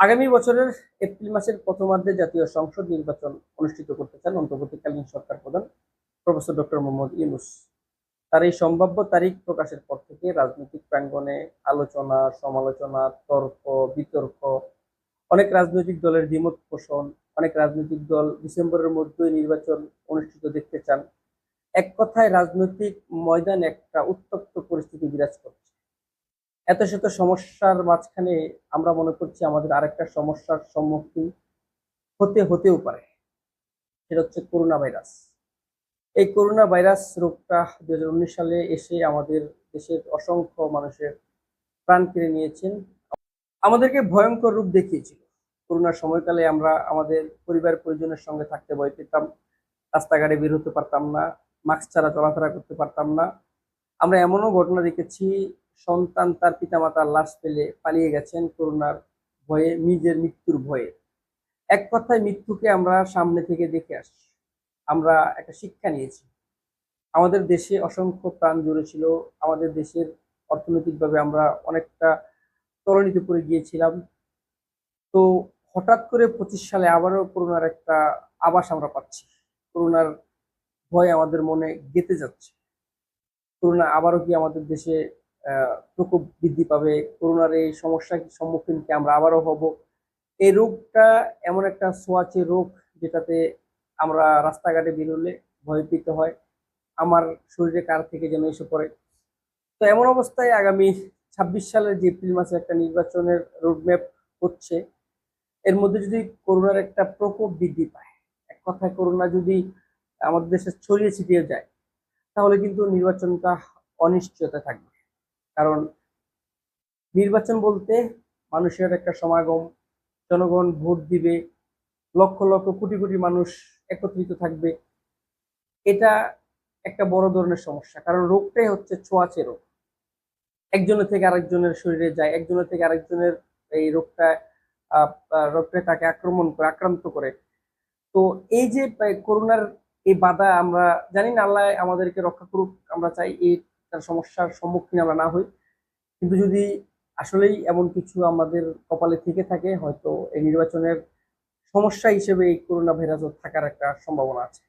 আগামী বছরের এপ্রিল মাসের প্রথমার্ধে জাতীয় সংসদ নির্বাচন অনুষ্ঠিত করতে চান অন্তর্বর্তীকালীন সরকার প্রধান প্রফেসর ডক্টর মোহাম্মদ ইউনুস। তার এই সম্ভাব্য তারিখ প্রকাশের পর থেকে রাজনৈতিক প্রাঙ্গণে আলোচনা, সমালোচনা, তর্ক, বিতর্ক, অনেক রাজনৈতিক দলের দ্বিমত পোষণ, অনেক রাজনৈতিক দল ডিসেম্বরের মধ্যেই নির্বাচন অনুষ্ঠিত দেখতে চান। এক কথায় রাজনৈতিক ময়দানে একটা উত্তপ্ত পরিস্থিতি বিরাজ করছে। এত শত সমস্যার মাঝখানে আমরা মনে করছি আমাদের আরেকটা সমস্যার সম্মুখীন হতে হতেও পারে। সেটা হচ্ছে করোনা ভাইরাস এই করোনা ভাইরাস রোগটা দু হাজার উনিশ সালে এসে আমাদের দেশের অসংখ্য মানুষের প্রাণ কেড়ে নিয়েছেন। আমাদেরকে ভয়ঙ্কর রূপ দেখিয়েছিল। করোনার সময়কালে আমরা আমাদের পরিবার পরিজনের সঙ্গে থাকতে ভয় পেতাম। রাস্তাঘাটে বের হতে পারতাম না। মাস্ক ছাড়া চলাফেরা করতে পারতাম না। আমরা এমনও ঘটনা দেখেছি সন্তান তার পিতামাতার লাশ পেলে পালিয়ে গেছেন করোনার ভয়ে, নিজের মৃত্যুর ভয়ে। এক কথায় মৃত্যুকে আমরা সামনে থেকে দেখে আসছি। আমরা একটা শিক্ষা নিয়েছি। আমাদের দেশে অসংখ্য প্রাণ জুড়েছিল আমাদের দেশের অর্থনৈতিকভাবে আমরা অনেকটা তলানিতে পড়ে গিয়েছিলাম। তো হঠাৎ করে পঁচিশ সালে আবারও করোনার একটা আভাস আমরা পাচ্ছি। করোনার ভয় আমাদের মনে গেঁথে যাচ্ছে। করোনা আবারও কি আমাদের দেশে প্রকোপ বৃদ্ধি পাবে, করোনার এই সমস্যার সম্মুখীন কি আমরা আবারও হব। এই রোগটা এমন একটা সোয়াচে রোগ যেটাতে আমরা রাস্তাঘাটে বেরোলে ভয় পেতে হয়, আমার শরীরে কার থেকে যেন এসে পড়ে। তো এমন অবস্থায় আগামী ছাব্বিশ সালের যে এপ্রিল মাসে একটা নির্বাচনের রোডম্যাপ হচ্ছে, এর মধ্যে যদি করোনার একটা প্রকোপ বৃদ্ধি পায়, এক কথায় করোনা যদি আমাদের দেশে ছড়িয়ে ছিটিয়ে যায়, তাহলে কিন্তু নির্বাচনটা অনিশ্চয়তা থাকবে। কারণ নির্বাচন বলতে মানুষের একটা সমাগম, জনগণ ভোট দিবে, লক্ষ লক্ষ কোটি কোটি মানুষ একত্রিত থাকবে। এটা একটা বড় ধরনের সমস্যা, কারণ রোগটাই হচ্ছে ছোঁয়াচে রোগ। একজনের থেকে আরেকজনের শরীরে যায়, একজনের থেকে আরেকজনের এই রোগটা রোগটা তাকে আক্রমণ করে, আক্রান্ত করে। তো এই যে করোনার এই বাধা আমরা জানি না, আল্লাহ আমাদেরকে রক্ষা করুক, আমরা চাই এই তার সমস্যার সম্মুখীন আমরা না হই। কিন্তু যদি আসলেই এমন কিছু আমাদের কপালে থেকে থাকে, হয়তো এই নির্বাচনের সমস্যা হিসেবে এই করোনা ভাইরাস থাকার একটা সম্ভাবনা আছে।